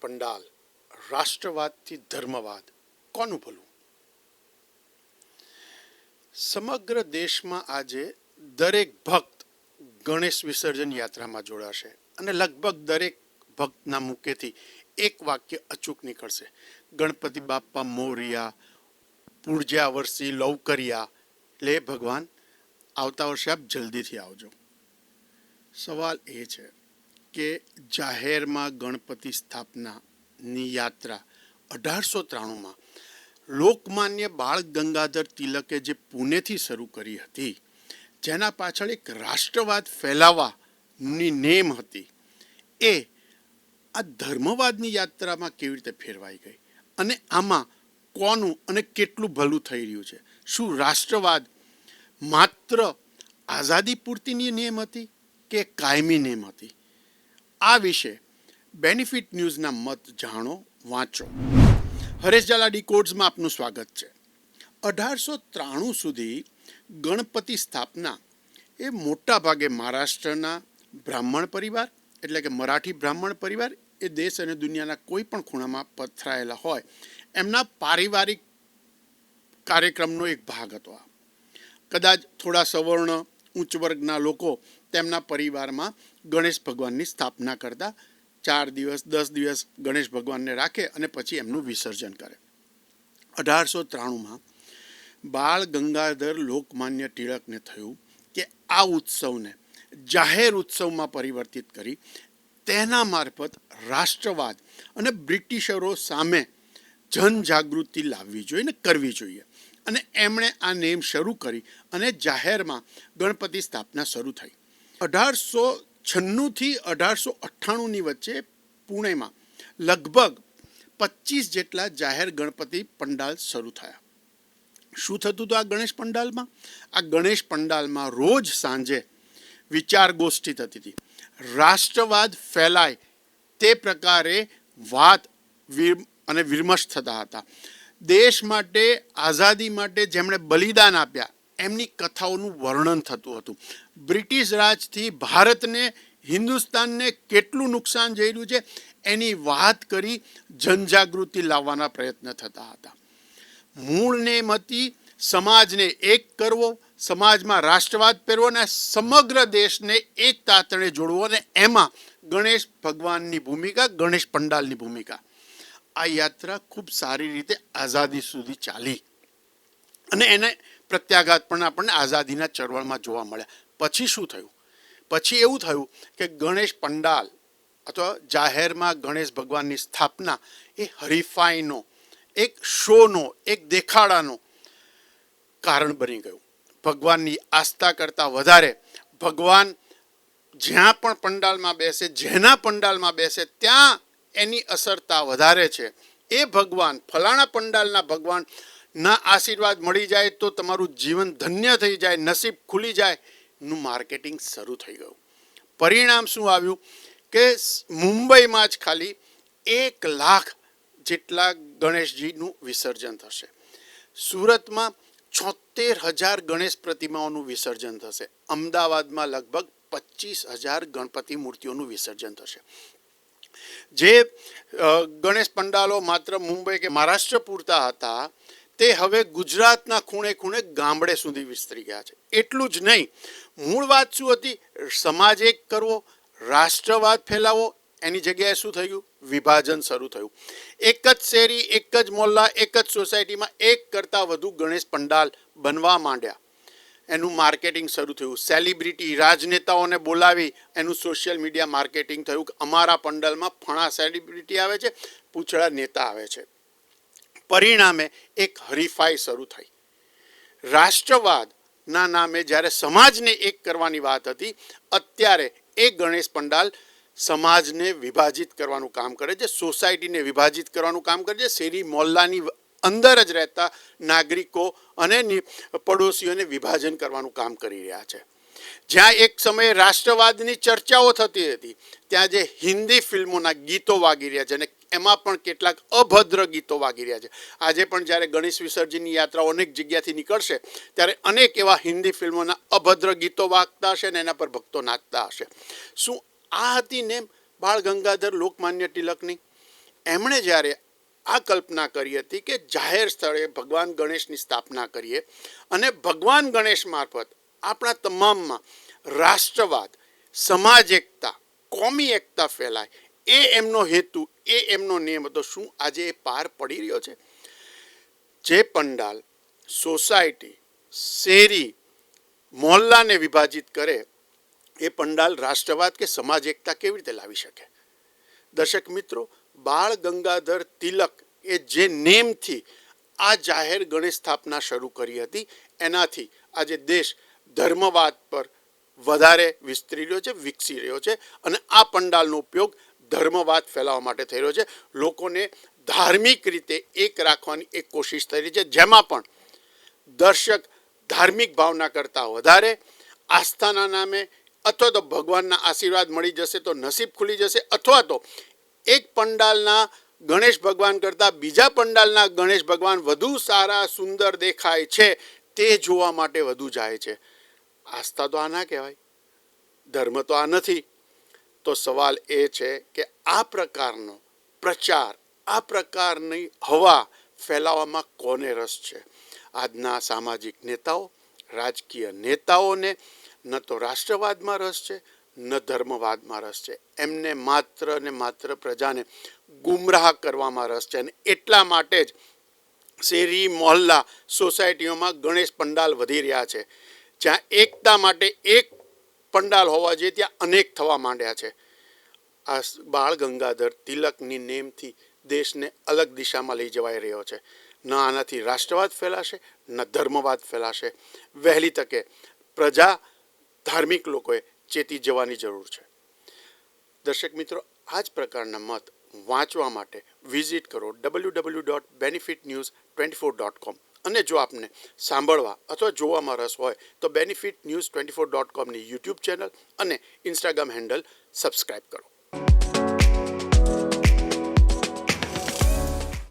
પંડાલ, રાષ્ટ્રવાદથી ધર્મવાદ, કોનું ભલું? સમગ્ર દેશમાં આજે દરેક ભક્ત ગણેશ વિસર્જન યાત્રામાં જોડાશે અને લગભગ દરેક ભક્તના મુખેથી એક વાક્ય અચૂક નીકળશે. ગણપતિ બાપ્પા મોરિયા પૂર્જા વર્ષી લવકરિયા લે ભગવાન, આવતા વર્ષે આપ જલ્દીથી આવજો. સવાલ એ છે કે જાહેરમાં ગણપતિ સ્થાપનાની યાત્રા અઢારસો ત્રાણુંમાં લોકમાન્ય બાળ ગંગાધર તિલકે જે પુણેથી શરૂ કરી હતી, જેના પાછળ એક રાષ્ટ્રવાદ ફેલાવવાની નેમ હતી, એ આ ધર્મવાદની યાત્રામાં કેવી રીતે ફેરવાઈ ગઈ અને આમાં કોનું અને કેટલું ભલું થઈ રહ્યું છે? શું રાષ્ટ્રવાદ માત્ર આઝાદી પૂરતીની નેમ હતી કે કાયમી નેમ હતી? આ વિશે બેનિફિટ ન્યૂઝના મત જાણો, વાંચો. હરેશ ઝાલા ડીકોડ્સમાં આપનું સ્વાગત છે. અઢારસો ત્રાણું સુધી ગણપતિ સ્થાપના એ મોટા ભાગે મહારાષ્ટ્રના બ્રાહ્મણ પરિવાર, એટલે કે મરાઠી બ્રાહ્મણ પરિવાર, એ દેશ અને દુનિયાના કોઈ પણ ખૂણામાં પથરાયેલા હોય. એમના પારિવારિક કાર્યક્રમનો એક ભાગ હતો આ. કદાચ થોડા સવર્ણ ઉચ્ચ વર્ગના લોકો તેમના પરિવારમાં ગણેશ ભગવાનની સ્થાપના કરતા ચાર દિવસ, દસ દિવસ ગણેશ ભગવાનને રાખે અને પછી એમનું વિસર્જન કરે. અઢારસો ત્રાણુંમાં બાળ ગંગાધર લોકમાન્ય ટિળકને થયું કે આ ઉત્સવને જાહેર ઉત્સવમાં પરિવર્તિત કરી તેના મારફત રાષ્ટ્રવાદ અને બ્રિટિશરો સામે જનજાગૃતિ લાવવી જોઈએ ને કરવી જોઈએ. અને એમણે આ નેમ શરૂ કરી અને જાહેરમાં ગણપતિ સ્થાપના શરૂ થઈ. અઢારસો છન્નુંથી અઢારસો અઠ્ઠાણુંની વચ્ચે પુણેમાં લગભગ પચીસ જેટલા જાહેર ગણપતિ પંડાલ શરૂ થયા. શું થતું હતું આ ગણેશ પંડાલમાં? આ ગણેશ પંડાલમાં રોજ સાંજે વિચાર ગોષ્ઠી થતી હતી. રાષ્ટ્રવાદ ફેલાય તે પ્રકારે વાત વિર- અને વિમર્શ થતા હતા. દેશ માટે, આઝાદી માટે જેમણે બલિદાન આપ્યા એમની કથાઓનું વર્ણન થતું હતું. બ્રિટિશ રાજથી ભારતને હિન્દુસ્તાનને કેટલું નુકસાન જઈ છે, એની વાત કરી જનજાગૃતિ લાવવાના પ્રયત્ન થતા હતા. મૂળને મતી સમાજને એક કરવો, સમાજમાં રાષ્ટ્રવાદ પહેરવો અને સમગ્ર દેશને એક તાતણે જોડવો અને એમાં ગણેશ ભગવાનની ભૂમિકા, ગણેશ પંડાલની ભૂમિકા. આ યાત્રા ખૂબ સારી રીતે આઝાદી સુધી ચાલી. અને એને પ્રત્યાઘાત પણ આપણને આઝાદીના ચળવળમાં જોવા મળ્યા. પછી શું થયું? પછી એવું થયું કે ગણેશ પંડાલ અથવા જાહેરમાં ગણેશ ભગવાનની સ્થાપના એ હરીફાઈનો, એક શોનો, એક દેખાડાનો કારણ બની ગયું. ભગવાનની આસ્થા કરતાં વધારે ભગવાન જ્યાં પણ પંડાલમાં બેસે, જેના પંડાલમાં બેસે, ત્યાં એની અસરતા વધારે છે. એ ભગવાન, ફલાણા પંડાલના ભગવાન ના આશીર્વાદ મળી જાય તો તમારું જીવન ધન્ય થઈ જાય, નસીબ ખુલી જાય, નું માર્કેટિંગ શરૂ થઈ ગયું. પરિણામ શું આવ્યું? કે મુંબઈમાં જ ખાલી એક લાખ જેટલા ગણેશજીનું વિસર્જન થશે. સુરતમાં છોતેર હજાર ગણેશ પ્રતિમાઓનું વિસર્જન થશે. અમદાવાદમાં લગભગ પચીસ હજાર ગણપતિ મૂર્તિઓનું વિસર્જન થશે. જે ગણેશ પંડાલો માત્ર મુંબઈ કે મહારાષ્ટ્ર પૂરતા હતા તે હવે ગુજરાતના ખૂણે ખૂણે ગામડે સુધી વિસ્તરી ગયા છે. એટલું જ નહીં, મૂળ વાત શું હતી? સમાજ એક કરવો, રાષ્ટ્રવાદ ફેલાવો, એની જગ્યાએ શું થયું? વિભાજન શરૂ થયું. એક જ શેરી, એક જ મોલ્લા, એક જ સોસાયટીમાં એક કરતાં વધુ ગણેશ પંડાલ બનવા માંડ્યા. એનું માર્કેટિંગ શરૂ થયું. સેલિબ્રિટી, રાજનેતાઓને બોલાવી એનું સોશિયલ મીડિયા માર્કેટિંગ થયું. કે અમારા પંડાલમાં ફણા સેલિબ્રિટી આવે છે, પૂછડા નેતા આવે છે. પરિણામે એક હરીફાઈ શરૂ થઈ. રાષ્ટ્રવાદના નામે જ્યારે સમાજને એક કરવાની વાત હતી, અત્યારે એ ગણેશ પંડાલ સમાજને વિભાજિત કરવાનું કામ કરે છે, સોસાયટીને વિભાજિત કરવાનું કામ કરે છે, શેરી મોહલ્લાની અંદર જ રહેતા નાગરિકો અને પડોશીઓને વિભાજન કરવાનું કામ કરી રહ્યા છે. જ્યાં એક સમયે રાષ્ટ્રવાદની ચર્ચાઓ થતી હતી, ત્યાં જે હિન્દી ફિલ્મોના ગીતો વાગી રહ્યા છે અને એમાં પણ કેટલાક અભદ્ર ગીતો વાગી રહ્યા છે. આજે પણ જ્યારે ગણેશ વિસર્જનની યાત્રાઓ અનેક જગ્યાથી નીકળશે, ત્યારે અનેક એવા હિન્દી ફિલ્મોના અભદ્ર ગીતો વાગતા હશે અને એના પર ભક્તો નાચતા હશે. શું આ હતી નેમ બાળ ગંગાધર લોકમાન્ય તિલકની? એમણે જ્યારે આ કલ્પના કરી હતી કે જાહેર સ્થળે ભગવાન ગણેશની સ્થાપના કરીએ અને ભગવાન ગણેશ મારફત આપણા તમામમાં રાષ્ટ્રવાદ, સમાજ એકતા, કોમી એકતા ફેલાય. એ એમનો હેતુ, એ એમનો નિયમ હતો. શું આજે એ પાર પડી રહ્યો છે? જે પંડાલ સોસાયટી શેરી મોહલ્લાને વિભાજિત કરે, એ પંડાલ રાષ્ટ્રવાદ કે સમાજ એકતા કેવી રીતે લાવી શકે? દર્શક મિત્રો, બાળ ગંગાધર તિલક એ જે નેમથી આ જાહેર ગણેશ સ્થાપના શરૂ કરી હતી, એનાથી આજે દેશ ધર્મવાદ પર વધારે વિસ્તરી રહ્યો છે, વિકસી રહ્યો છે અને આ પંડાલનો ઉપયોગ ધર્મવાદ ફેલાવવા માટે થઈ રહ્યો છે. લોકોને ધાર્મિક રીતે એક રાખવાની એક કોશિશ થઈ રહી છે. જેમાં પણ દર્શક ધાર્મિક ભાવના કરતાં વધારે આસ્થાના નામે અથવા તો ભગવાનના આશીર્વાદ મળી જશે તો નસીબ ખુલી જશે અથવા તો એક પંડાલના ગણેશ ભગવાન કરતાં બીજા પંડાલના ગણેશ ભગવાન વધુ સારા, સુંદર દેખાય છે તે જોવા માટે વધુ જાય છે. આસ્થા તો આ ના કહેવાય. ધર્મ તો આ નથી. તો સવાલ એ છે કે આ પ્રકારનો પ્રચાર, આ પ્રકારની હવા ફેલાવવામાં કોને રસ છે? આજના સામાજિક નેતાઓ, રાજકીય નેતાઓને ન તો રાષ્ટ્રવાદમાં રસ છે, ન ધર્મવાદમાં રસ છે. એમને માત્ર ને માત્ર પ્રજાને ગુમરાહ કરવામાં રસ છે અને એટલા માટે જ શેરી, મોહલ્લા, સોસાયટીઓમાં ગણેશ પંડાલ વધી રહ્યા છે. જ્યાં એકતા માટે એક પંડાલ હોવા જોઈએ, ત્યાં અનેક થવા માંડ્યા છે. આ બાળ ગંગાધર તિલકની નેમથી દેશને અલગ દિશામાં લઈ જવાઈ રહ્યો છે. ન આનાથી રાષ્ટ્રવાદ ફેલાશે, ન ધર્મવાદ ફેલાશે. વહેલી તકે પ્રજા ધાર્મિક લોકોએ ચેતી જવાની જરૂર છે. દર્શક મિત્રો, આ જ પ્રકારના મત વાંચવા માટે વિઝિટ કરો W W dot benefit news twenty four dot com અને જો આપને સાંભળવા અથવા જોવામાં રસ હોય, તો benefit news twenty four dot કોમની YouTube channel અને ઇન્સ્ટાગ્રામ હેન્ડલ સબસ્ક્રાઈબ કરો.